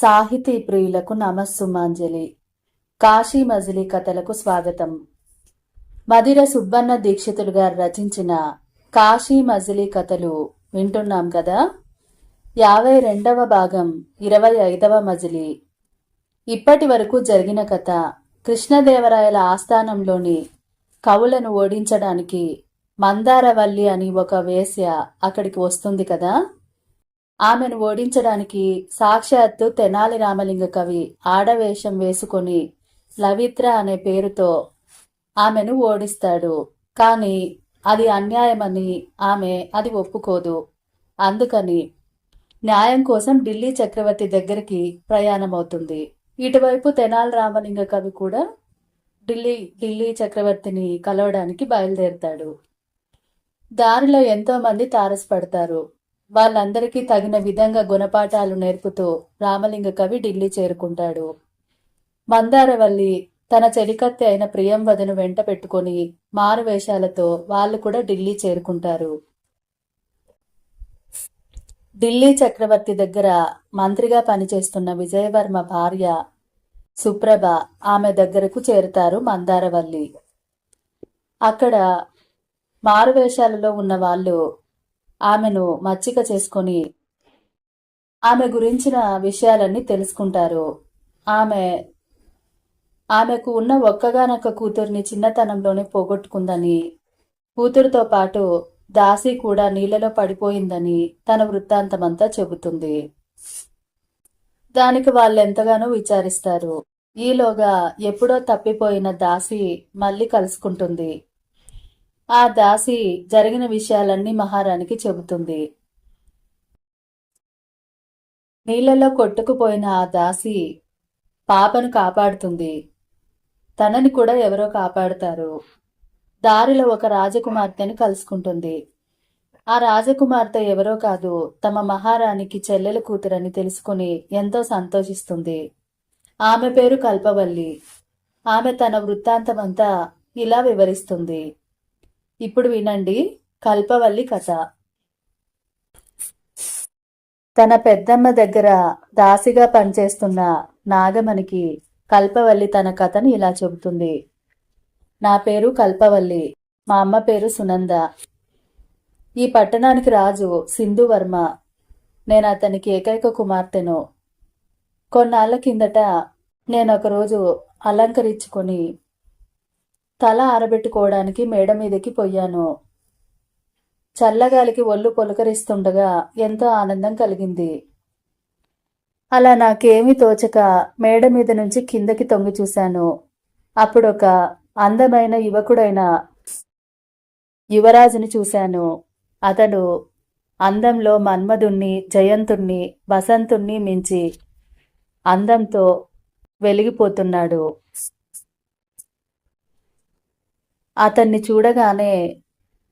సాహితీ ప్రియులకు నమస్సుమాంజలి. కాశీ మజిలీ కథలకు స్వాగతం. మదిర సుబ్బన్న దీక్షితులు గారు రచించిన కాశీ మజిలీ కథలు వింటున్నాం కదా? యాభై రెండవ భాగం ఇరవై ఐదవ మజిలీ. ఇప్పటి వరకు జరిగిన కథ కృష్ణదేవరాయల ఆస్థానంలోని కవులను ఓడించడానికి మందారవల్లి అని ఒక వేశ్య అక్కడికి వస్తుంది కదా? ఆమెను ఓడించడానికి సాక్షాత్తు తెనాలి రామలింగ కవి ఆడవేషం వేసుకొని లవిత్ర అనే పేరుతో ఆమెను ఓడిస్తాడు. కానీ అది అన్యాయమని ఆమె అది ఒప్పుకోదు. అందుకని న్యాయం కోసం ఢిల్లీ చక్రవర్తి దగ్గరికి ప్రయాణమవుతుంది. ఇటువైపు తెనాలి రామలింగ కవి కూడా ఢిల్లీ ఢిల్లీ చక్రవర్తిని కలవడానికి బయలుదేరుతాడు. దారిలో ఎంతోమంది తారసపడతారు. వాళ్ళందరికీ తగిన విధంగా గుణపాఠాలు నేర్పుతూ రామలింగ కవి ఢిల్లీ చేరుకుంటాడు. మందారవల్లి తన చెలికత్తె అయిన ప్రియంవదను వెంట పెట్టుకొని మారువేషాలతో వాళ్ళు కూడా ఢిల్లీ చేరుకుంటారు. ఢిల్లీ చక్రవర్తి దగ్గర మంత్రిగా పనిచేస్తున్న విజయవర్మ భార్య సుప్రభ ఆమె దగ్గరకు చేరుతారు మందారవల్లి. అక్కడ మారువేషాలలో ఉన్న వాళ్ళు ఆమెను మచ్చిక చేసుకొని ఆమె గురించిన విషయాలన్నీ తెలుసుకుంటారు. ఆమె ఆమెకు ఉన్న ఒక్కగానొక్క కూతుర్ని చిన్నతనంలోనే పోగొట్టుకుందని కూతురుతో పాటు దాసి కూడా నీళ్ళలో పడిపోయిందని తన వృత్తాంతమంతా చెబుతుంది. దానికి వాళ్ళెంతగానో విచారిస్తారు. ఈలోగా ఎప్పుడో తప్పిపోయిన దాసి మళ్ళీ కలుసుకుంటుంది. ఆ దాసి జరిగిన విషయాలన్నీ మహారాణికి చెబుతుంది. నీళ్ళలో కొట్టుకుపోయిన ఆ దాసి పాపను కాపాడుతుంది. తనని కూడా ఎవరో కాపాడుతారు. దారిలో ఒక రాజకుమార్తెను కలుసుకుంటుంది. ఆ రాజకుమార్తె ఎవరో కాదు తమ మహారాణికి చెల్లెల కూతురని తెలుసుకుని ఎంతో సంతోషిస్తుంది. ఆమె పేరు కల్పవల్లి. ఆమె తన వృత్తాంతమంతా ఇలా వివరిస్తుంది. ఇప్పుడు వినండి. కల్పవల్లి కథ. తన పెద్దమ్మ దగ్గర దాసిగా పనిచేస్తున్న నాగమణికి కల్పవల్లి తన కథను ఇలా చెబుతుంది. నా పేరు కల్పవల్లి. మా అమ్మ పేరు సునంద. ఈ పట్టణానికి రాజు సింధువర్మ నేను అతనికి ఏకైక కుమార్తెను. కొన్నాళ్ళ కిందట నేను ఒకరోజు అలంకరించుకొని తల ఆరబెట్టుకోవడానికి మేడ మీదకి పోయాను. చల్లగాలికి ఒళ్ళు పొలకరిస్తుండగా ఎంతో ఆనందం కలిగింది. అలా నాకేమీ తోచక మేడ మీద నుంచి కిందకి తొంగి చూశాను. అప్పుడొక అందమైన యువకుడైన యువరాజుని చూశాను. అతడు అందంలో మన్మధుణ్ణి జయంతుణ్ణి వసంతుణ్ణి మించి అందంతో వెలిగిపోతున్నాడు. అతన్ని చూడగానే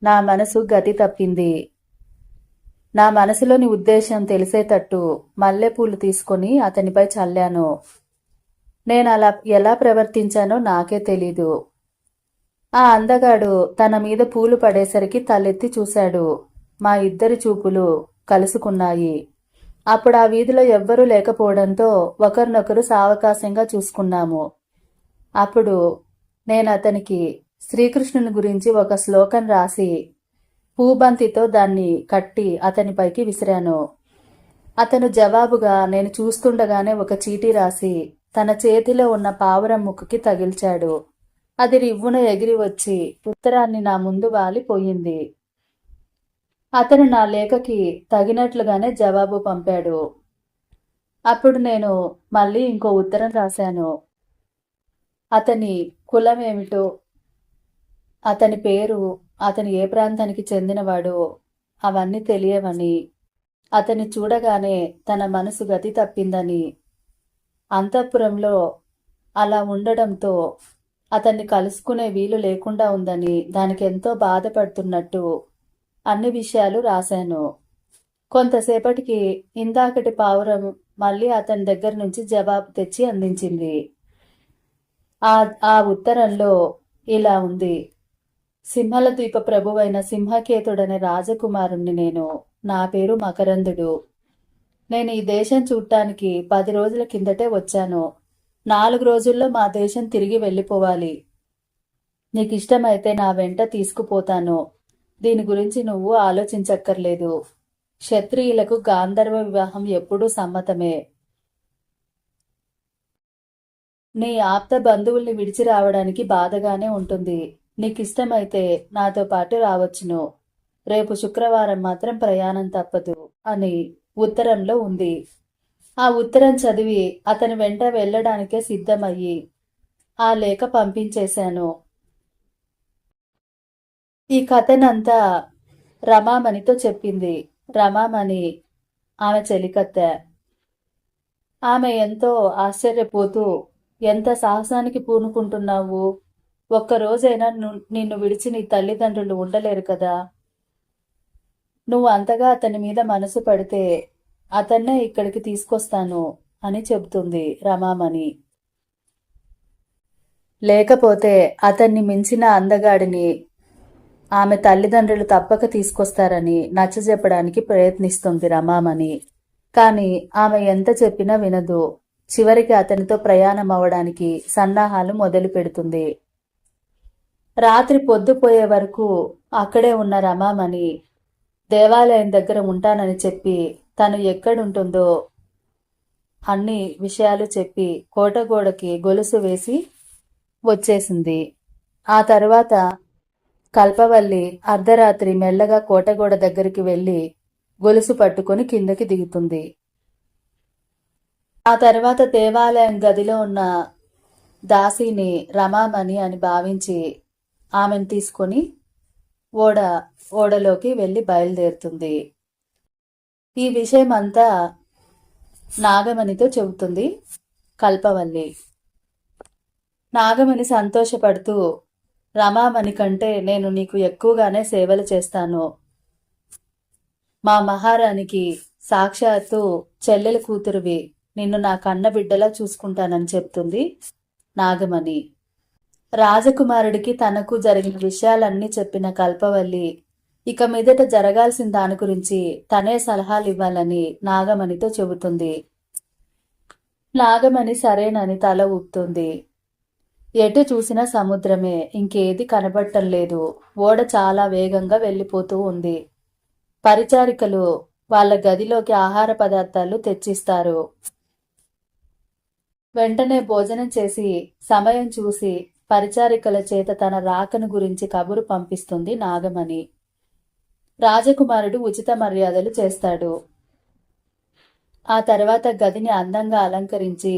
నా మనసు గతి తప్పింది. నా మనసులోని ఉద్దేశం తెలిసేటట్టు మల్లెపూలు తీసుకొని అతనిపై చల్లాను. నేను అలా ఎలా ప్రవర్తించానో నాకే తెలీదు. ఆ అందగాడు తన మీద పూలు పడేసరికి తలెత్తి చూశాడు. మా ఇద్దరి చూపులు కలుసుకున్నాయి. అప్పుడు ఆ వీధిలో ఎవ్వరూ లేకపోవడంతో ఒకరినొకరు సావకాశంగా చూసుకున్నాము. అప్పుడు నేను అతనికి శ్రీకృష్ణుని గురించి ఒక శ్లోకం రాసి పూబంతితో దాన్ని కట్టి అతనిపైకి విసిరాను. అతను జవాబుగా నేను చూస్తుండగానే ఒక చీటీ రాసి తన చేతిలో ఉన్న పావురం ముక్కుకి తగిల్చాడు. అది రివ్వున ఎగిరి వచ్చి ఉత్తరాన్ని నా ముందు వాలిపోయింది. అతను నా లేఖకి తగినట్లుగానే జవాబు పంపాడు. అప్పుడు నేను మళ్ళీ ఇంకో ఉత్తరం రాశాను. అతని కులం ఏమిటో అతని పేరు అతను ఏ ప్రాంతానికి చెందినవాడో అవన్నీ తెలియవని అతన్ని చూడగానే తన మనసు గతి తప్పిందని. అంతఃపురంలో అలా ఉండడంతో అతన్ని కలుసుకునే వీలు లేకుండా ఉందని దానికి ఎంతో బాధపడుతున్నట్టు అన్ని విషయాలు రాశాను. కొంతసేపటికి ఇందాకటి పావురం మళ్ళీ అతని దగ్గర నుంచి జవాబు తెచ్చి అందించింది. ఆ ఆ ఉత్తరంలో ఇలా ఉంది. సింహల ద్వీప ప్రభువైన సింహకేతుడనే రాజకుమారుణ్ణి నేను నా పేరు మకరందుడు. నేను ఈ దేశం చూడటానికి పది రోజుల కిందటే వచ్చాను. నాలుగు రోజుల్లో మా దేశం తిరిగి వెళ్ళిపోవాలి. నీకు ఇష్టమైతే నా వెంట తీసుకుపోతాను. దీని గురించి నువ్వు ఆలోచించక్కర్లేదు. క్షత్రియులకు గాంధర్వ వివాహం ఎప్పుడూ సమ్మతమే. నీ ఆప్త బంధువుల్ని విడిచి రావడానికి బాధగానే ఉంటుంది. నీకిష్టమైతే నాతో పాటు రావచ్చును. రేపు శుక్రవారం మాత్రం ప్రయాణం తప్పదు అని ఉత్తరంలో ఉంది. ఆ ఉత్తరం చదివి అతని వెంట వెళ్ళడానికే సిద్ధమయ్యి ఆ లేఖ పంపించేశాను. ఈ కథనంతా రమామణితో చెప్పింది. రమామణి ఆమె చెలికత్తె. ఆమె ఎంతో ఆశ్చర్యపోతూ ఎంత సాహసానికి పూనుకుంటున్నావు? ఒక్కరోజైనా ను- నిన్ను విడిచి నీ తల్లిదండ్రులు ఉండలేరు కదా. నువ్వు అంతగా అతని మీద మనసు పడితే అతన్నే ఇక్కడికి తీసుకొస్తాను అని చెబుతుంది రమామణి. లేకపోతే అతన్ని మించిన అందగాడిని ఆమె తల్లిదండ్రులు తప్పక తీసుకొస్తారని నచ్చజెప్పడానికి ప్రయత్నిస్తుంది రమామణి. కాని ఆమె ఎంత చెప్పినా వినదు. చివరికి అతనితో ప్రయాణం అవడానికి సన్నాహాలు మొదలు పెడుతుంది రాత్రి పొద్దుపోయే వరకు అక్కడే ఉన్న రమామణి దేవాలయం దగ్గర ఉంటానని చెప్పి తను ఎక్కడుంటుందో అన్ని విషయాలు చెప్పి కోటగోడకి గొలుసు వేసి వచ్చేసింది. ఆ తర్వాత కల్పవల్లి అర్ధరాత్రి మెల్లగా కోటగోడ దగ్గరికి వెళ్ళి గొలుసు పట్టుకొని కిందకి దిగుతుంది. ఆ తర్వాత దేవాలయం గదిలో ఉన్న దాసిని రమామణి అని భావించి ఆమెను తీసుకొని ఓడ ఓడలోకి వెళ్ళి బయలుదేరుతుంది. ఈ విషయం అంతా నాగమణితో చెబుతుంది కల్పవల్లి. నాగమణి సంతోషపడుతూ రమామణి కంటే నేను నీకు ఎక్కువగానే సేవలు చేస్తాను. మా మహారాణికి సాక్షాత్తు చెల్లెల కూతురువి. నిన్ను నా కన్న బిడ్డలా చూసుకుంటానని చెప్తుంది నాగమణి. రాజకుమారుడికి తనకు జరిగిన విషయాలన్నీ చెప్పిన కల్పవల్లి ఇక మీదట జరగాల్సిన దాని గురించి తనే సలహాలు ఇవ్వాలని నాగమణితో చెబుతుంది. నాగమణి సరేనని తల ఊపుతుంది. ఎటు చూసినా సముద్రమే ఇంకేది కనబడటం లేదు. ఓడ చాలా వేగంగా వెళ్ళిపోతూ ఉంది. పరిచారికలు వాళ్ళ గదిలోకి ఆహార పదార్థాలు తెచ్చిస్తారు. వెంటనే భోజనం చేసి సమయం చూసి పరిచారికల చేత తన రాకను గురించి కబురు పంపిస్తుంది నాగమణి. రాజకుమారుడు ఉచిత మర్యాదలు చేస్తాడు. ఆ తర్వాత గదిని అందంగా అలంకరించి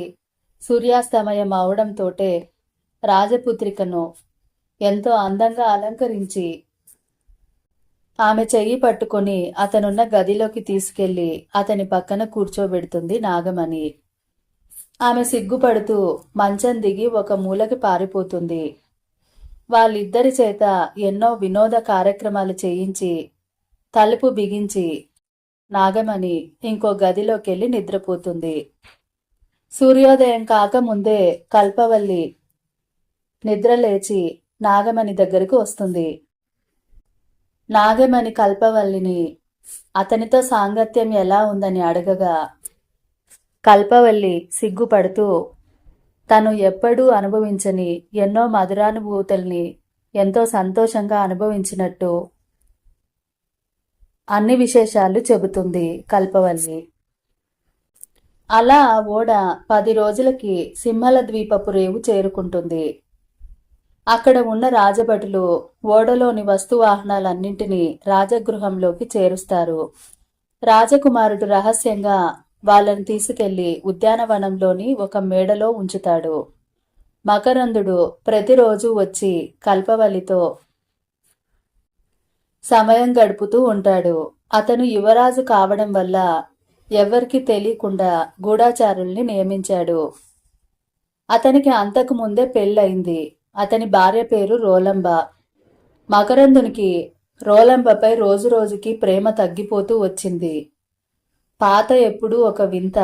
సూర్యాస్తమయం అవడంతోటే రాజపుత్రికను ఎంతో అందంగా అలంకరించి ఆమె చెయ్యి పట్టుకొని అతనున్న గదిలోకి తీసుకెళ్ళి అతని పక్కన కూర్చోబెడుతుంది నాగమణి. ఆమె సిగ్గుపడుతూ మంచం దిగి ఒక మూలకి పారిపోతుంది. వాళ్ళిద్దరి చేత ఎన్నో వినోద కార్యక్రమాలు చేయించి తలుపు బిగించి నాగమణి ఇంకో గదిలోకెళ్ళి నిద్రపోతుంది. సూర్యోదయం కాకముందే కల్పవల్లి నిద్రలేచి నాగమణి దగ్గరకు వస్తుంది. నాగమణి కల్పవల్లిని అతనితో సాంగత్యం ఎలా ఉందని అడగగా కల్పవల్లి సిగ్గుపడుతూ తను ఎప్పుడూ అనుభవించని ఎన్నో మధురానుభూతుల్ని ఎంతో సంతోషంగా అనుభవించినట్టు అన్ని విశేషాలు చెబుతుంది కల్పవల్లి. అలా ఆ ఓడ పది రోజులకి సింహల ద్వీపపు రేవు చేరుకుంటుంది. అక్కడ ఉన్న రాజభటులు ఓడలోని వస్తువాహనాలన్నింటినీ రాజగృహంలోకి చేరుస్తారు. రాజకుమారుడు రహస్యంగా వాళ్ళని తీసుకెళ్ళి ఉద్యానవనంలోని ఒక మేడలో ఉంచుతాడు. మకరందుడు ప్రతిరోజు వచ్చి కల్పవలితో సమయం గడుపుతూ ఉంటాడు. అతను యువరాజు కావడం వల్ల ఎవ్వరికీ తెలియకుండా గూఢాచారుల్ని నియమించాడు. అతనికి అంతకు ముందే పెళ్ళయింది. అతని భార్య పేరు రోలంబ. మకరందునికి రోలంబపై రోజు రోజుకి ప్రేమ తగ్గిపోతూ వచ్చింది. పాత ఎప్పుడు ఒక వింత.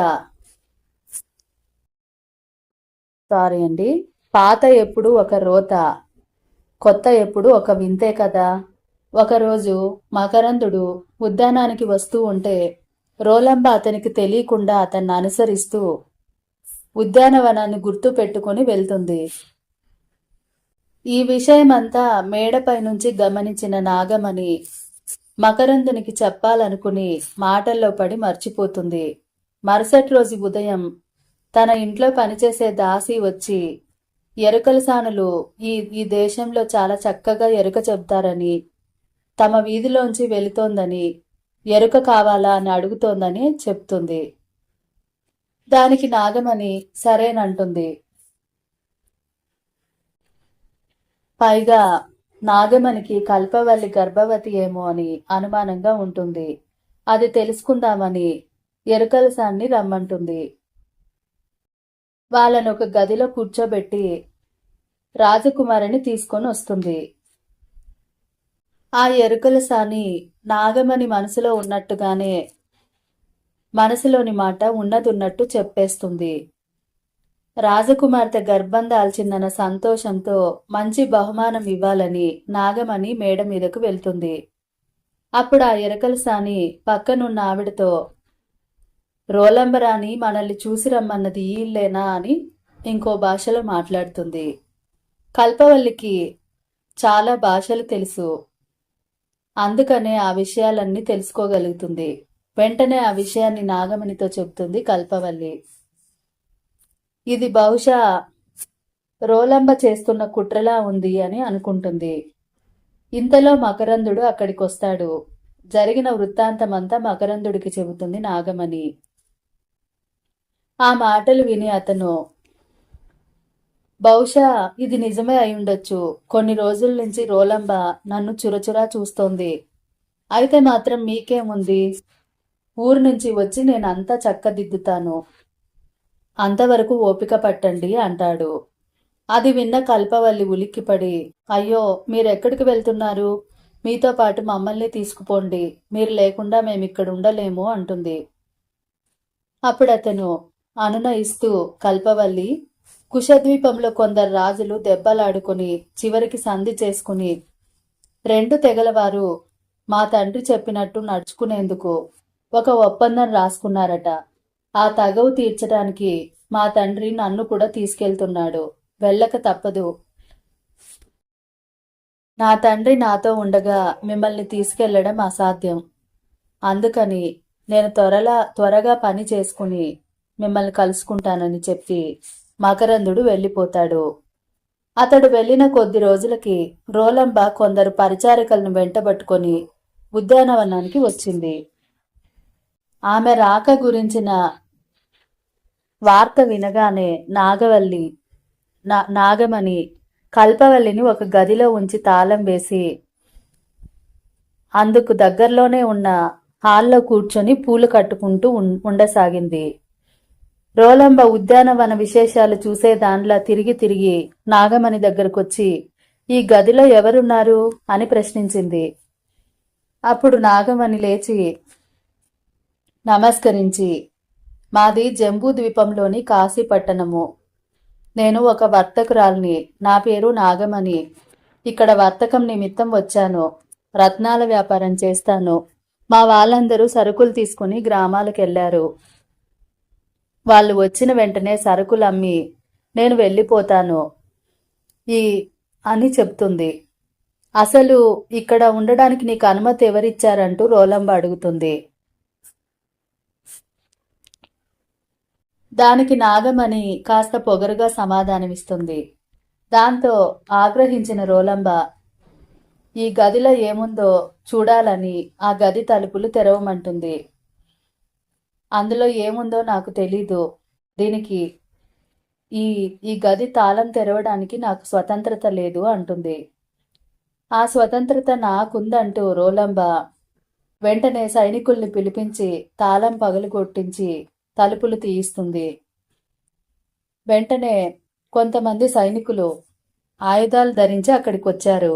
సారీ అండి. పాత ఎప్పుడు ఒక రోత. కొత్త ఎప్పుడు ఒక వింతే కదా. ఒకరోజు మకరందుడు ఉద్యానానికి వస్తూ ఉంటే రోలంబ అతనికి తెలియకుండా అతన్ని అనుసరిస్తూ ఉద్యానవనాన్ని గుర్తు పెట్టుకుని వెళ్తుంది. ఈ విషయమంతా మేడపై నుంచి గమనించిన నాగమణి మకరందునికి చెప్పాలనుకుని మాటల్లో పడి మర్చిపోతుంది. మరుసటి రోజు ఉదయం తన ఇంట్లో పనిచేసే దాసి వచ్చి ఎరుకల సానులు ఈ ఈ దేశంలో చాలా చక్కగా ఎరుక చెబుతారని తమ వీధిలోంచి వెళుతోందని ఎరుక కావాలా అని అడుగుతోందని చెప్తుంది. దానికి నాగమణి సరేనంటుంది. పైగా నాగమణికి కల్పవల్లి గర్భవతి ఏమో అని అనుమానంగా ఉంటుంది. అది తెలుసుకుందామని ఎరుకలసాన్ని రమ్మంటుంది. వాళ్ళను ఒక గదిలో కూర్చోబెట్టి రాజకుమారిని తీసుకొని వస్తుంది. ఆ ఎరుకలసాని నాగమణి మనసులో ఉన్నట్టుగానే మనసులోని మాట ఉన్నదున్నట్టు చెప్పేస్తుంది. రాజకుమార్తె గర్భం దాల్చిందన్న సంతోషంతో మంచి బహుమానం ఇవ్వాలని నాగమణి మేడ మీదకు వెళ్తుంది. అప్పుడు ఆ ఎరకల సాని పక్కనున్న ఆవిడతో రోలంబరాని మనల్ని చూసి రమ్మన్నది ఈ ఇల్లేనా? అని ఇంకో భాషలో మాట్లాడుతుంది. కల్పవల్లికి చాలా భాషలు తెలుసు. అందుకనే ఆ విషయాలన్నీ తెలుసుకోగలుగుతుంది. వెంటనే ఆ విషయాన్ని నాగమణితో చెబుతుంది కల్పవల్లి. ఇది బహుశా రోలంబ చేస్తున్న కుట్రలా ఉంది అని అనుకుంటుంది. ఇంతలో మకరందుడు అక్కడికి వస్తాడు జరిగిన వృత్తాంతమంతా మకరందుడికి చెబుతుంది నాగమణి. ఆ మాటలు విని అతను బహుశా ఇది నిజమే అయ్యుండొచ్చు. కొన్ని రోజుల నుంచి రోలంబ నన్ను చురచురా చూస్తోంది. అయితే మాత్రం మీకేముంది? ఊరు నుంచి వచ్చి నేను చక్కదిద్దుతాను. అంతవరకు ఓపిక పట్టండి అంటాడు. అది విన్న కల్పవల్లి ఉలిక్కిపడి అయ్యో మీరెక్కడికి వెళ్తున్నారు? మీతో పాటు మమ్మల్ని తీసుకుపోండి. మీరు లేకుండా మేమిక్కడ ఉండలేము అంటుంది. అప్పుడు అతను అనునయిస్తూ కల్పవల్లి కుశద్వీపంలో కొందరు రాజులు దెబ్బలాడుకుని చివరికి సంధి చేసుకుని రెండు తెగలవారు మా తండ్రి చెప్పినట్టు నడుచుకునేందుకు ఒక ఒప్పందం రాసుకున్నారట. ఆ తగవు తీర్చడానికి మా తండ్రి నన్ను కూడా తీసుకెళ్తున్నాడు. వెళ్ళక తప్పదు. నా తండ్రి నాతో ఉండగా మిమ్మల్ని తీసుకెళ్ళడం అసాధ్యం. అందుకని నేను త్వరలా త్వరగా పని చేసుకుని మిమ్మల్ని కలుసుకుంటానని చెప్పి మకరందుడు వెళ్ళిపోతాడు. అతడు వెళ్ళిన కొద్ది రోజులకి రోలంబ కొందరు పరిచారికలను వెంటబట్టుకొని ఉద్యానవనానికి వచ్చింది. ఆమె రాక గురించిన వార్త వినగానే నాగవల్లి నా నాగమణి కల్పవల్లిని ఒక గదిలో ఉంచి తాళం వేసి అందుకు దగ్గరలోనే ఉన్న హాల్లో కూర్చొని పూలు కట్టుకుంటూ ఉండసాగింది. రోలంబ ఉద్యానవన విశేషాలు చూసే దాంట్లో తిరిగి తిరిగి నాగమణి దగ్గరకొచ్చి ఈ గదిలో ఎవరున్నారు? అని ప్రశ్నించింది. అప్పుడు నాగమణి లేచి నమస్కరించి మాది జంబూ ద్వీపంలోని కాశీ పట్టణము. నేను ఒక వర్తకురాల్ని నా పేరు నాగమణి. ఇక్కడ వర్తకం నిమిత్తం వచ్చాను రత్నాల వ్యాపారం చేస్తాను. మా వాళ్ళందరూ సరుకులు తీసుకుని గ్రామాలకు వెళ్ళారు వాళ్ళు వచ్చిన వెంటనే సరుకులు అమ్మి నేను వెళ్ళిపోతాను. ఈ అని చెప్తుంది. అసలు ఇక్కడ ఉండడానికి నీకు అనుమతి ఎవరిచ్చారంటూ రోలంబ అడుగుతుంది. దానికి నాగమణి కాస్త పొగరుగా సమాధానమిస్తుంది. దాంతో ఆగ్రహించిన రోలంబ ఈ గదిలో ఏముందో చూడాలని ఆ గది తలుపులు తెరవమంటుంది. అందులో ఏముందో నాకు తెలీదు. దీనికి ఈ ఈ గది తాళం తెరవడానికి నాకు స్వతంత్రత లేదు అంటుంది. ఆ స్వతంత్రత నాకుందంటూ రోలంబ వెంటనే సైనికుల్ని పిలిపించి తాళం పగలుగొట్టించి తలుపులు తీయిస్తుంది. వెంటనే కొంతమంది సైనికులు ఆయుధాలు ధరించి అక్కడికి వచ్చారు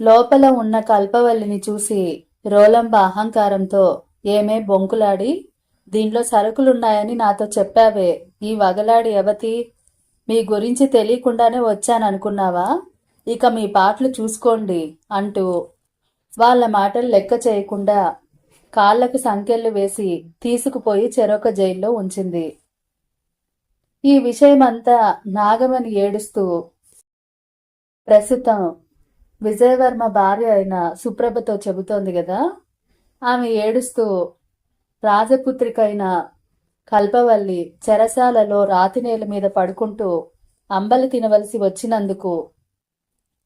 లోపల ఉన్న కల్పవల్లిని చూసి రోలంబ అహంకారంతో ఏమే బొంకులాడి దీంట్లో సరుకులున్నాయని నాతో చెప్పావే ఈ వగలాడి ఎవతి మీ గురించి తెలియకుండానే వచ్చాననుకున్నావా? ఇక మీ పాటలు చూసుకోండి అంటూ వాళ్ళ మాటలు లెక్క చేయకుండా కాళ్ళకు సంకెళ్ళు వేసి తీసుకుపోయి చెరొక జైల్లో ఉంచింది. ఈ విషయమంతా నాగమణి ఏడుస్తూ ప్రస్తుతం విజయవర్మ భార్య అయిన సుప్రభతో చెబుతోంది కదా ఆమె ఏడుస్తూ రాజపుత్రికైన కల్పవల్లి చెరసాలలో రాతినేల మీద పడుకుంటూ అంబలి తినవలసి వచ్చినందుకు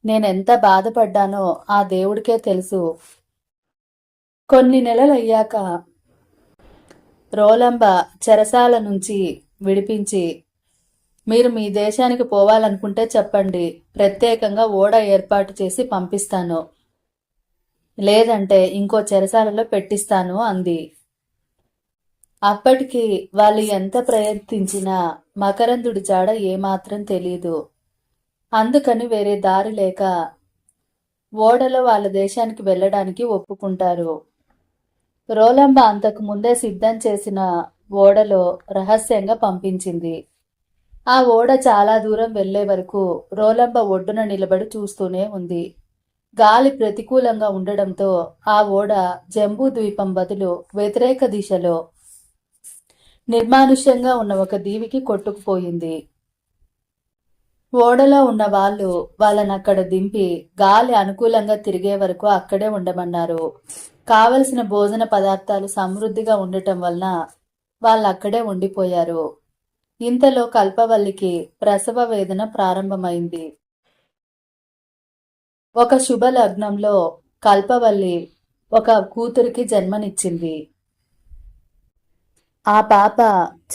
నేనెంత బాధపడ్డానో ఆ దేవుడికే తెలుసు. కొన్ని నెలలయ్యాక రోలంబ చెరసాల నుంచి విడిపించి మీరు మీ దేశానికి పోవాలనుకుంటే చెప్పండి ప్రత్యేకంగా ఓడ ఏర్పాటు చేసి పంపిస్తాను. లేదంటే ఇంకో చెరసాలలో పెట్టిస్తాను అంది. అప్పటికి వాళ్ళు ఎంత ప్రయత్నించినా మకరందుడి జాడ ఏమాత్రం తెలీదు. అందుకని వేరే దారి లేక ఓడలో వాళ్ళ దేశానికి వెళ్ళడానికి ఒప్పుకుంటారు. రోలంబ అంతకు ముందే సిద్ధం చేసిన ఓడలో రహస్యంగా పంపించింది. ఆ ఓడ చాలా దూరం వెళ్ళే వరకు రోలంబ ఒడ్డున నిలబడి చూస్తూనే ఉంది. గాలి ప్రతికూలంగా ఉండడంతో ఆ ఓడ జంబూ ద్వీపం బదులు వ్యతిరేక దిశలో నిర్మానుష్యంగా ఉన్న ఒక దీవికి కొట్టుకుపోయింది. ఓడలో ఉన్న వాళ్ళు వాళ్ళని అక్కడ దింపి గాలి అనుకూలంగా తిరిగే వరకు అక్కడే ఉండమన్నారు. కావలసిన భోజన పదార్థాలు సమృద్ధిగా ఉండటం వలన వాళ్ళు అక్కడే ఉండిపోయారు. ఇంతలో కల్పవల్లికి ప్రసవ వేదన ప్రారంభమైంది. ఒక శుభ లగ్నంలో కల్పవల్లి ఒక కూతురికి జన్మనిచ్చింది. ఆ పాప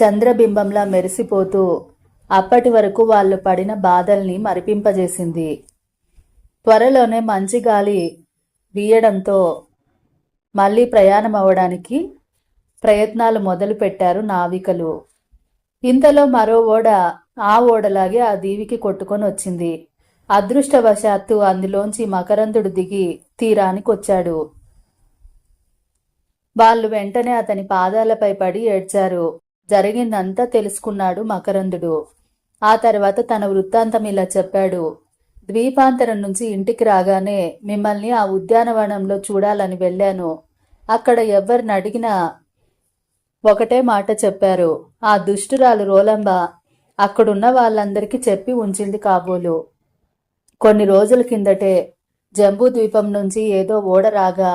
చంద్రబింబంలా మెరిసిపోతూ అప్పటి వరకు వాళ్ళు పడిన బాధల్ని మరిపింపజేసింది. త్వరలోనే మంచి గాలి వీయడంతో మళ్ళీ ప్రయాణం అవ్వడానికి ప్రయత్నాలు మొదలు పెట్టారు నావికలు. ఇంతలో మరో ఓడ ఆ ఓడలాగే ఆ దీవికి కొట్టుకొని వచ్చింది. అదృష్టవశాత్తు అందులోంచి మకరందుడు దిగి తీరానికి వచ్చాడు. వాళ్ళు వెంటనే అతని పాదాలపై పడి ఏడ్చారు. జరిగిందంతా తెలుసుకున్నాడు మకరందుడు. ఆ తర్వాత తన వృత్తాంతం ఇలా చెప్పాడు. ద్వీపాంతరం నుంచి ఇంటికి రాగానే మిమ్మల్ని ఆ ఉద్యానవనంలో చూడాలని వెళ్ళాను. అక్కడ ఎవరిని అడిగినా ఒకటే మాట చెప్పారు. ఆ దుష్టురాలు రోలంబ అక్కడున్న వాళ్ళందరికీ చెప్పి ఉంచింది కాబోలు. కొన్ని రోజుల కిందటే జంబూ ద్వీపం నుంచి ఏదో ఓడ రాగా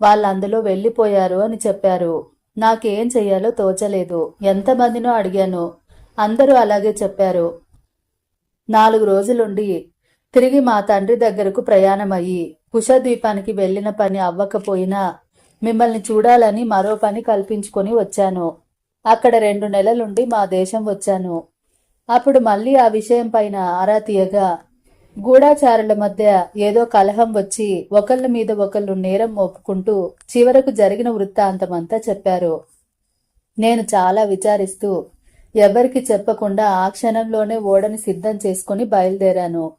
వాళ్ళందులో వెళ్ళిపోయారు అని చెప్పారు. నాకేం చెయ్యాలో తోచలేదు. ఎంతమందినో అడిగాను. అందరూ అలాగే చెప్పారు. నాలుగు రోజులుండి తిరిగి మా తండ్రి దగ్గరకు ప్రయాణమయ్యి కుషద్వీపానికి వెళ్ళిన పని అవ్వకపోయినా మిమ్మల్ని చూడాలని మరో పని కల్పించుకొని వచ్చాను. అక్కడ రెండు నెలలుండి మా దేశం వచ్చాను. అప్పుడు మళ్ళీ ఆ విషయం పైన ఆరా తీయగా గూఢాచారుల మధ్య ఏదో కలహం వచ్చి ఒకళ్ళ మీద ఒకళ్ళు నేరం మోపుకుంటూ చివరకు జరిగిన వృత్తాంతమంతా చెప్పారు. నేను చాలా విచారిస్తూ ఎవరికి చెప్పకుండా ఆ క్షణంలోనే ఓడని సిద్ధం చేసుకుని బయలుదేరాను.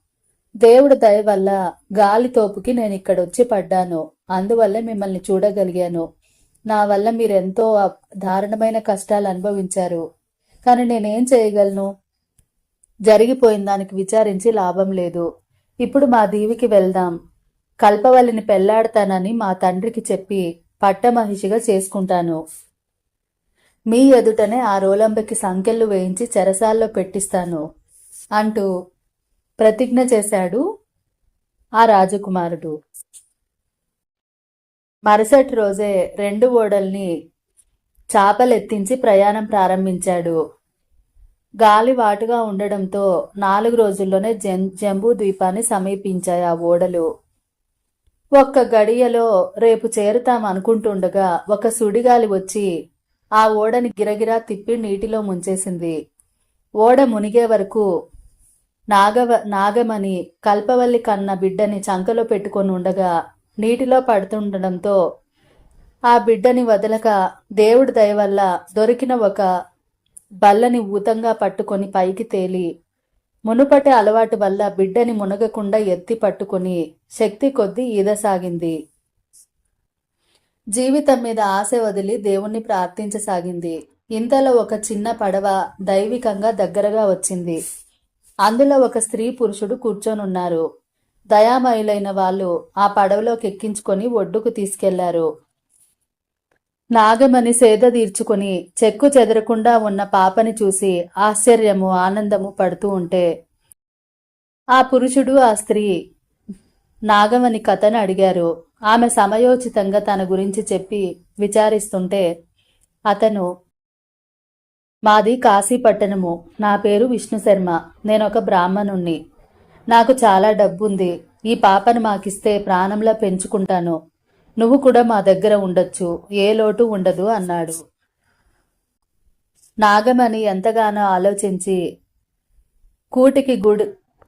దేవుడి దయ వల్ల గాలి తోపుకి నేను ఇక్కడొచ్చి పడ్డాను. అందువల్ల మిమ్మల్ని చూడగలిగాను. నా వల్ల మీరెంతో దారుణమైన కష్టాలు అనుభవించారు. కానీ నేనేం చేయగలను? జరిగిపోయిన దానికి విచారించి లాభం లేదు. ఇప్పుడు మా దీవికి వెళ్దాం. కల్పవల్లిని పెళ్ళాడతానని మా తండ్రికి చెప్పి పట్టమహిషిగా చేసుకుంటాను. మీ ఎదుటనే ఆ రోలంబకి సంకెళ్ళు వేయించి చెరసాల్లో పెట్టిస్తాను అంటూ ప్రతిజ్ఞ చేశాడు ఆ రాజకుమారుడు. మరుసటి రోజే రెండు ఓడల్ని చాపలెత్తించి ప్రయాణం ప్రారంభించాడు. గాలి వాటుగా ఉండడంతో నాలుగు రోజుల్లోనే జం జంబూ ద్వీపాన్ని సమీపించాయి ఆ ఓడలు. ఒక్క గడియలో రేపు చేరుతాం అనుకుంటుండగా ఒక సుడిగాలి వచ్చి ఆ ఓడని గిరగిరా తిప్పి నీటిలో ముంచేసింది. ఓడ మునిగే వరకు నాగవ నాగమణి కల్పవల్లి కన్న బిడ్డని చంకలో పెట్టుకొని ఉండగా నీటిలో పడుతుండడంతో ఆ బిడ్డని వదలక దేవుడి దయ వల్ల దొరికిన ఒక బల్లని ఊతంగా పట్టుకొని పైకి తేలి మునుపటి అలవాటు వల్ల బిడ్డని మునగకుండా ఎత్తి పట్టుకొని శక్తి కొద్దీ ఈదసాగింది. జీవితం మీద ఆశ వదిలి దేవుణ్ణి ప్రార్థించసాగింది. ఇంతలో ఒక చిన్న పడవ దైవికంగా దగ్గరగా వచ్చింది. అందులో ఒక స్త్రీ పురుషుడు కూర్చొనున్నారు. దయామయులైన వాళ్ళు ఆ పడవలోకి ఎక్కించుకొని ఒడ్డుకు తీసుకెళ్ళారు. నాగమణి సేద తీర్చుకుని చెక్కు చెదరకుండా ఉన్న పాపని చూసి ఆశ్చర్యము ఆనందము పడుతూ ఉంటే ఆ పురుషుడు ఆ స్త్రీ నాగమణి కథను అడిగారు. ఆమె సమయోచితంగా తన గురించి చెప్పి విచారిస్తుంటే అతను మాది కాశీపట్టణము. నా పేరు విష్ణు శర్మ నేనొక బ్రాహ్మణుణ్ణి. నాకు చాలా డబ్బుంది. ఈ పాపను మాకిస్తే ప్రాణంలా పెంచుకుంటాను. నువ్వు కూడా మా దగ్గర ఉండొచ్చు. ఏ లోటు ఉండదు అన్నాడు. నాగమణి ఎంతగానో ఆలోచించి కూటికి గుడి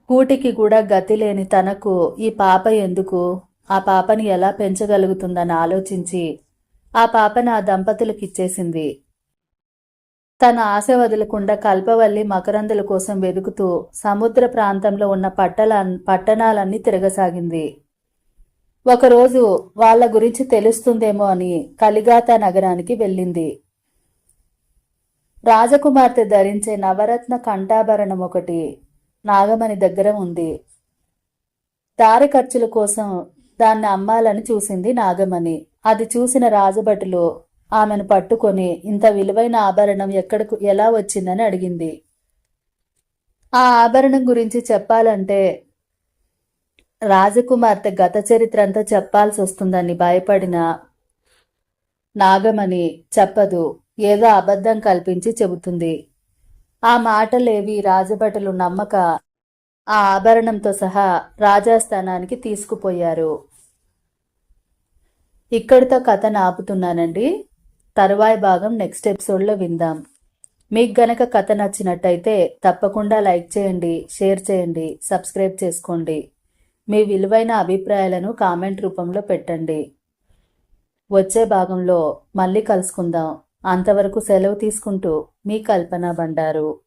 కూటికి కూడా గతి లేని తనకు ఈ పాప ఎందుకు? ఆ పాపని ఎలా పెంచగలుగుతుందని ఆలోచించి ఆ పాపను ఆ దంపతులకు ఇచ్చేసింది తన ఆశ వదలకుండా కల్పవల్లి మకరందుల కోసం వెతుకుతూ సముద్ర ప్రాంతంలో ఉన్న పట్టల పట్టణాలన్నీ తిరగసాగింది. ఒకరోజు వాళ్ళ గురించి తెలుస్తుందేమో అని కలిగాత నగరానికి వెళ్ళింది. రాజకుమార్తె ధరించే నవరత్న కంఠాభరణం ఒకటి నాగమణి దగ్గర ఉంది. దారి ఖర్చుల కోసం దాన్ని అమ్మాలని చూసింది నాగమణి. అది చూసిన రాజభటులు ఆమెను పట్టుకొని ఇంత విలువైన ఆభరణం ఎక్కడకు ఎలా వచ్చిందని అడిగింది. ఆ ఆభరణం గురించి చెప్పాలంటే రాజకుమార్తె గత చరిత్ర అంతా చెప్పాల్సి వస్తుందని భయపడిన నాగమణి చెప్పదు ఏదో అబద్ధం కల్పించి చెబుతుంది. ఆ మాటలేవి రాజభటలు నమ్మక ఆ ఆభరణంతో సహా రాజాస్థానానికి తీసుకుపోయారు. ఇక్కడితో కథ నాపుతున్నానండి. తరువాయి భాగం నెక్స్ట్ ఎపిసోడ్లో విందాం. మీకు గనక కథ నచ్చినట్టయితే తప్పకుండా లైక్ చేయండి షేర్ చేయండి సబ్స్క్రైబ్ చేసుకోండి. మీ విలువైన అభిప్రాయాలను కామెంట్ రూపంలో పెట్టండి. వచ్చే భాగంలో మళ్ళీ కలుసుకుందాం. అంతవరకు సెలవు తీసుకుంటూ మీ కల్పన బండారు.